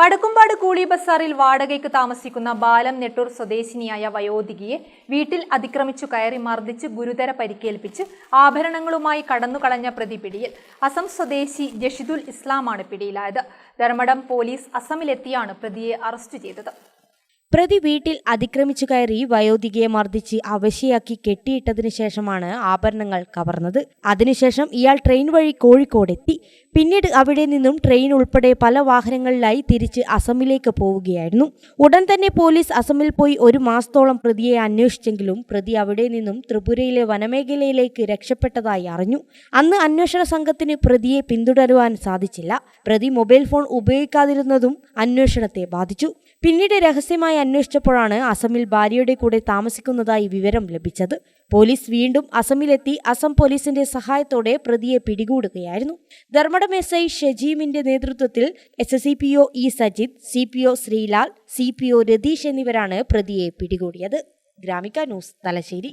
വടക്കുംപാട് കൂളി ബസാറിൽ വാടകയ്ക്ക് താമസിക്കുന്ന ബാലം നെട്ടൂർ സ്വദേശിനിയായ വയോധികയെ വീട്ടിൽ അതിക്രമിച്ചു കയറി മർദ്ദിച്ച് ഗുരുതര പരിക്കേൽപ്പിച്ച് ആഭരണങ്ങളുമായി കടന്നുകളഞ്ഞ പ്രതി പിടിയിൽ അസം സ്വദേശി ജഷിദുൽ ഇസ്ലാമാണ് പിടിയിലായത്. ധർമ്മടം പോലീസ് അസമിലെത്തിയാണ് പ്രതിയെ അറസ്റ്റ് ചെയ്തത്. പ്രതി വീട്ടിൽ അതിക്രമിച്ചു കയറി വയോധികയെ മർദ്ദിച്ച് അവശയാക്കി കെട്ടിയിട്ടതിനു ശേഷമാണ് ആഭരണങ്ങൾ കവർന്നത്. അതിനുശേഷം ഇയാൾ ട്രെയിൻ വഴി കോഴിക്കോടെത്തി. പിന്നീട് അവിടെ നിന്നും ട്രെയിൻ ഉൾപ്പെടെ പല വാഹനങ്ങളിലായി തിരിച്ച് അസമിലേക്ക് പോവുകയായിരുന്നു. ഉടൻ തന്നെ പോലീസ് അസമിൽ പോയി ഒരു മാസത്തോളം പ്രതിയെ അന്വേഷിച്ചെങ്കിലും പ്രതി അവിടെ നിന്നും ത്രിപുരയിലെ വനമേഖലയിലേക്ക് രക്ഷപ്പെട്ടതായി അറിഞ്ഞു. അന്ന് അന്വേഷണ സംഘത്തിന് പ്രതിയെ പിന്തുടരുവാൻ സാധിച്ചില്ല. പ്രതി മൊബൈൽ ഫോൺ ഉപയോഗിക്കാതിരുന്നതും അന്വേഷണത്തെ ബാധിച്ചു. പിന്നീട് രഹസ്യമായി അന്വേഷിച്ചപ്പോഴാണ് അസമിൽ ഭാര്യയുടെ കൂടെ താമസിക്കുന്നതായി വിവരം ലഭിച്ചത്. പോലീസ് വീണ്ടും അസമിലെത്തി അസം പോലീസിന്റെ സഹായത്തോടെ പ്രതിയെ പിടികൂടുകയായിരുന്നു. ധർമ്മടം എസ് ഐ ഷജീമിന്റെ നേതൃത്വത്തിൽ S S P O E Sajith C P O Sreelal C P O Ratheesh എന്നിവരാണ് പ്രതിയെ പിടികൂടിയത്. Gramika news Thalassery.